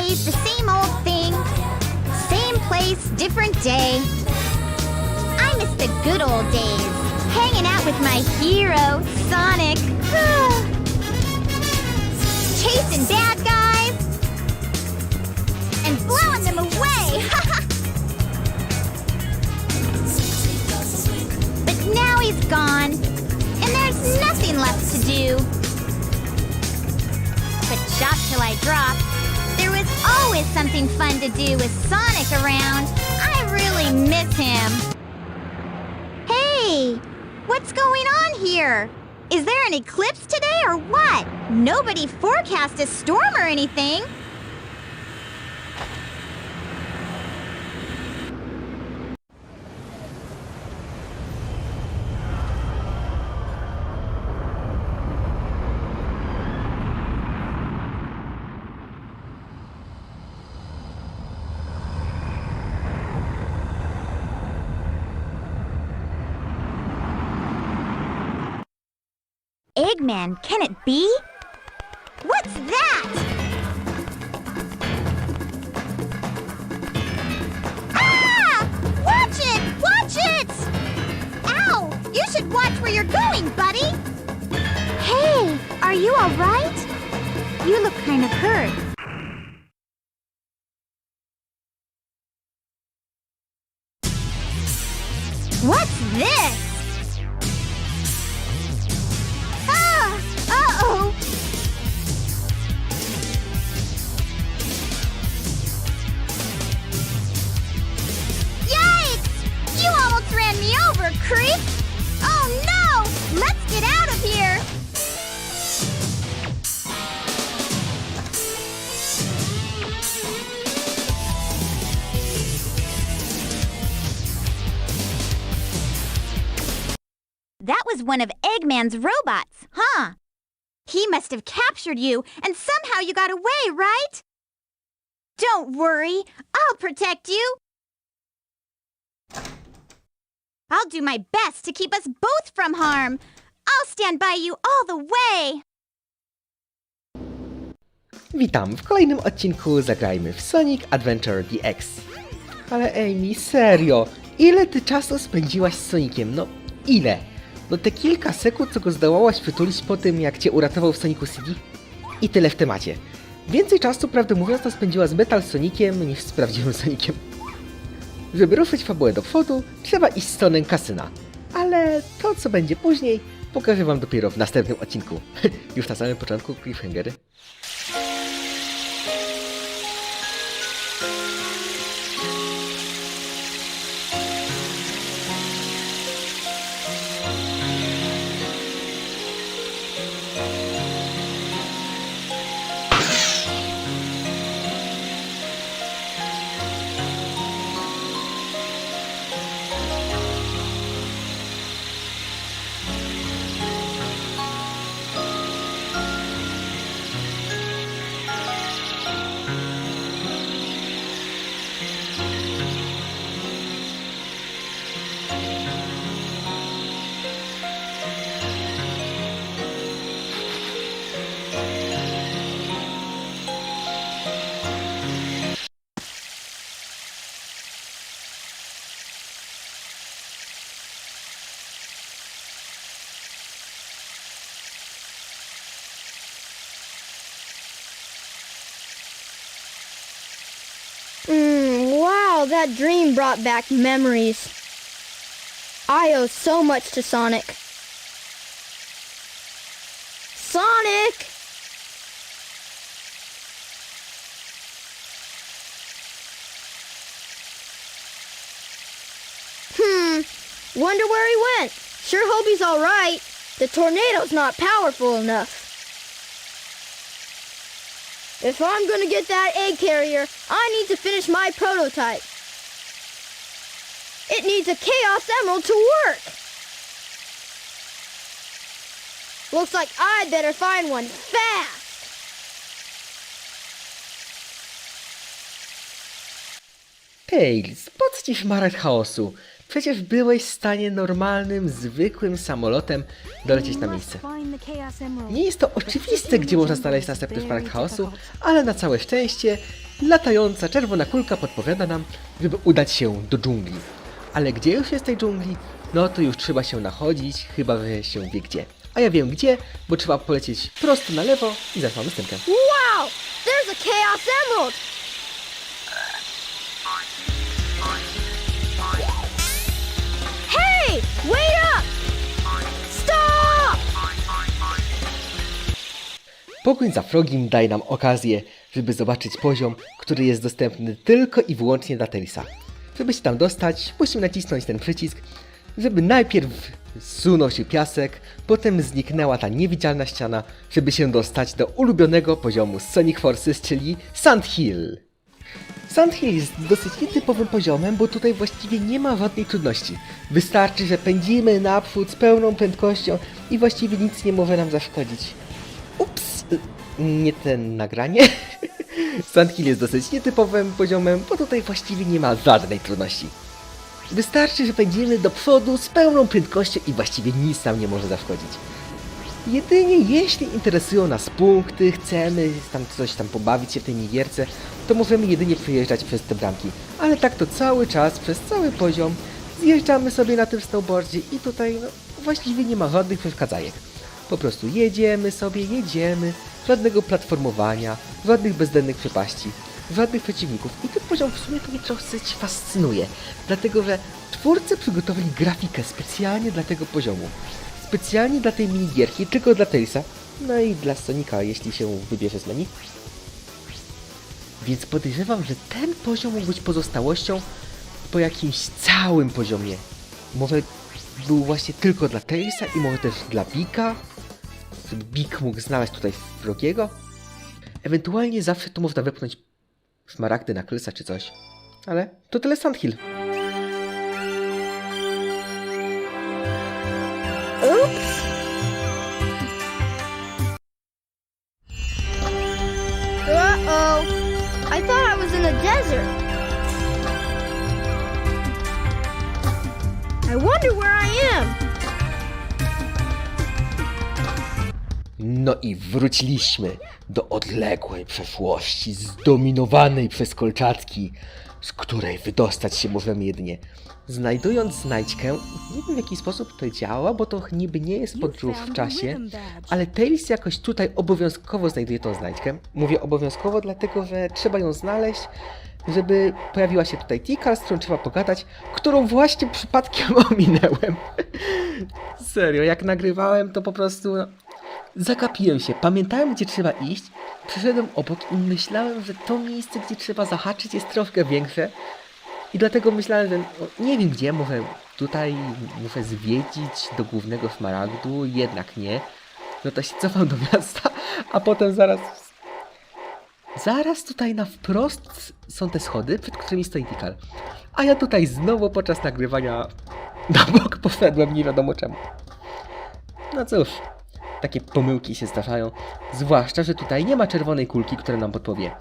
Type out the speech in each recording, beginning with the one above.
day's the same old thing. Same place, different day. I miss the good old days. Hanging out with my hero, Sonic. Chasing bad guys. And blowing them away. but now he's gone. And there's nothing left to do. But shop till I drop. There was always something fun to do with Sonic around. I really miss him. Hey, what's going on here? Is there an eclipse today or what? Nobody forecast a storm or anything. Eggman, can it be? What's that? Ah! Watch it! Watch it! Ow! You should watch where you're going, buddy! Hey, are you alright? You look kind of hurt. That was one of Eggman's robots, huh? He must have captured you, and somehow you got away, right? Don't worry, I'll protect you. I'll do my best to keep us both from harm. I'll stand by you all the way. Witam w kolejnym odcinku Zagrajmy w Sonic Adventure DX. Ale Amy, serio, ile ty czasu spędziłaś z Soniciem? No, ile? No te kilka sekund, co go zdołałaś przytulić po tym, jak cię uratował w Sonicu City? I tyle w temacie. Więcej czasu, prawdę mówiąc, to spędziła z Metal Soniciem niż z prawdziwym Soniciem. Żeby ruszyć fabułę do przodu, trzeba iść stronę kasyna. Ale to, co będzie później, pokażę wam dopiero w następnym odcinku. Już na samym początku cliffhangery. That dream brought back memories. I owe so much to Sonic. Sonic! Hmm, wonder where he went. Sure hope he's alright. The tornado's not powerful enough. If I'm gonna get that egg carrier, I need to finish my prototype. It needs a Chaos Emerald to work. Looks like I'd better find one fast. Tails, poccisz Maret Chaosu. Przecież byłeś w stanie normalnym, zwykłym samolotem dolecieć na miejsce. Nie jest to oczywiste, gdzie można znaleźć następny szmaragd chaosu, ale na całe szczęście latająca czerwona kulka podpowiada nam, żeby udać się do dżungli. Ale gdzie już jest tej dżungli? No to już trzeba się nachodzić, chyba że się wie gdzie. A ja wiem gdzie, bo trzeba polecieć prosto na lewo i zaraz mamy stępkę. Wow! There's a Chaos Emerald! Hey! Wait up! Stop! Pogoń za Frogim daje nam okazję, żeby zobaczyć poziom, który jest dostępny tylko i wyłącznie dla Tailsa. Żeby się tam dostać, musimy nacisnąć ten przycisk, żeby najpierw zsunął się piasek, potem zniknęła ta niewidzialna ściana, żeby się dostać do ulubionego poziomu Sonic Forces, czyli Sand Hill. Sand Hill jest dosyć nietypowym poziomem, bo tutaj właściwie nie ma żadnej trudności. Wystarczy, że pędzimy naprzód z pełną prędkością i właściwie nic nie może nam zaszkodzić. Ups, y, nie ten nagranie. Sand Hill jest dosyć nietypowym poziomem, bo tutaj właściwie nie ma żadnej trudności. Wystarczy, że pędzimy do przodu z pełną prędkością i właściwie nic nam nie może zaszkodzić. Jedynie jeśli interesują nas punkty, chcemy tam coś tam pobawić się w tej minigierce, to możemy jedynie przejeżdżać przez te bramki. Ale tak to cały czas, przez cały poziom, zjeżdżamy sobie na tym snowboardzie i tutaj no, właściwie nie ma żadnych przeszkadzajek. Po prostu jedziemy sobie, jedziemy, żadnego platformowania, żadnych bezdennych przepaści, żadnych przeciwników. I ten poziom w sumie mnie trochę fascynuje, dlatego że twórcy przygotowali grafikę specjalnie dla tego poziomu. Specjalnie dla tej minigierki, tylko dla Tailsa, no i dla Sonika, jeśli się wybierze z menu. Więc podejrzewam, że ten poziom mógł być pozostałością po jakimś całym poziomie. Może był właśnie tylko dla Tailsa i może też dla Bika, Bik mógł znaleźć tutaj wrogiego. Ewentualnie zawsze tu można wepchnąć szmaragdy na Klesa czy coś. Ale to tyle Sand Hill. Oops! Uh-oh! I thought I was in a desert. I wonder where I am. No i wróciliśmy do odległej przeszłości, zdominowanej przez kolczatki, z której wydostać się możemy jedynie znajdując znajdźkę. Nie wiem w jaki sposób to działa, bo to niby nie jest podróż w czasie, ale Tails jakoś tutaj obowiązkowo znajduje tą znajdźkę. Mówię obowiązkowo, dlatego że trzeba ją znaleźć, żeby pojawiła się tutaj Tika, z którą trzeba pogadać, którą właśnie przypadkiem ominęłem. Serio, jak nagrywałem, to po prostu no, zagapiłem się. Pamiętałem, gdzie trzeba iść, przeszedłem obok i myślałem, że to miejsce, gdzie trzeba zahaczyć, jest troszkę większe. I dlatego myślałem, że no, nie wiem gdzie, może tutaj muszę zwiedzić do głównego szmaragdu, jednak nie. No to się cofam do miasta, a potem zaraz... Zaraz tutaj na wprost są te schody, przed którymi stoi Tikal. A ja tutaj znowu podczas nagrywania na bok poszedłem, nie wiadomo czemu. No cóż, takie pomyłki się zdarzają. Zwłaszcza, że tutaj nie ma czerwonej kulki, która nam podpowie.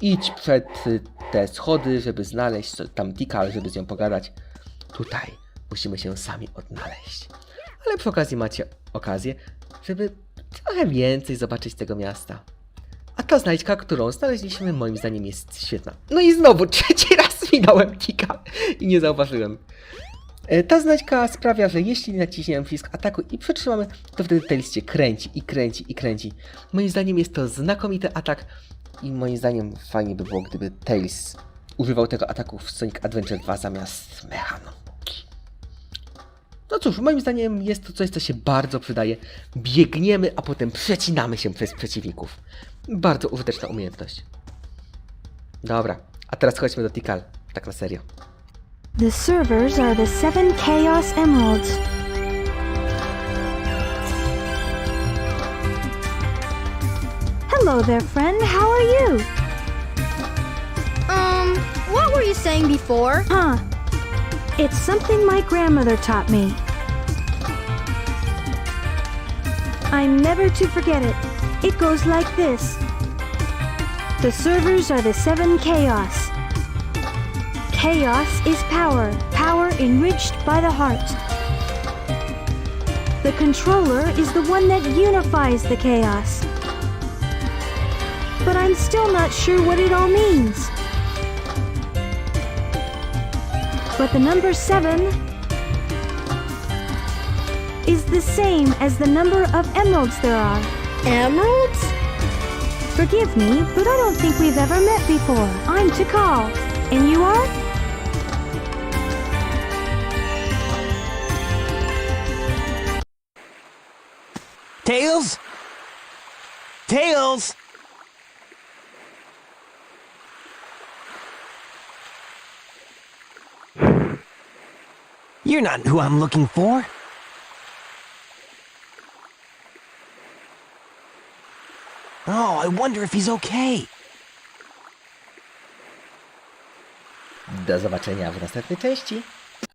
Idź przed y, te schody, żeby znaleźć tam Tikal, żeby z nią pogadać. Tutaj musimy się sami odnaleźć. Ale przy okazji macie okazję, żeby trochę więcej zobaczyć tego miasta. A ta znajdźka, którą znaleźliśmy, moim zdaniem jest świetna. No i znowu, trzeci raz minąłem Tika i nie zauważyłem. E, Ta znajdźka sprawia, że jeśli naciśniemy przycisk ataku i przytrzymamy, to wtedy Tails się kręci i kręci i kręci. Moim zdaniem jest to znakomity atak i moim zdaniem fajnie by było, gdyby Tails używał tego ataku w Sonic Adventure 2 zamiast Mechano. No cóż, moim zdaniem jest to coś, co się bardzo przydaje. Biegniemy, a potem przecinamy się przez przeciwników. Bardzo użyteczna umiejętność. Dobra, a teraz chodźmy do Tikal. Tak na serio. The servers are the seven Chaos Emeralds. Hello there, friend. How are you? Um, what were you saying before? Huh. It's something my grandmother taught me. I'm never to forget it. It goes like this The servers are the seven Chaos. Chaos is power, power enriched by the heart. The controller is the one that unifies the chaos. But I'm still not sure what it all means. But the number seven is the same as the number of emeralds there are. Emeralds? Forgive me, but I don't think we've ever met before. I'm Takal. And you are? Tails? Tails? You're not who I'm looking for. Oh, I wonder if he's okay. Do zobaczenia w następnej części.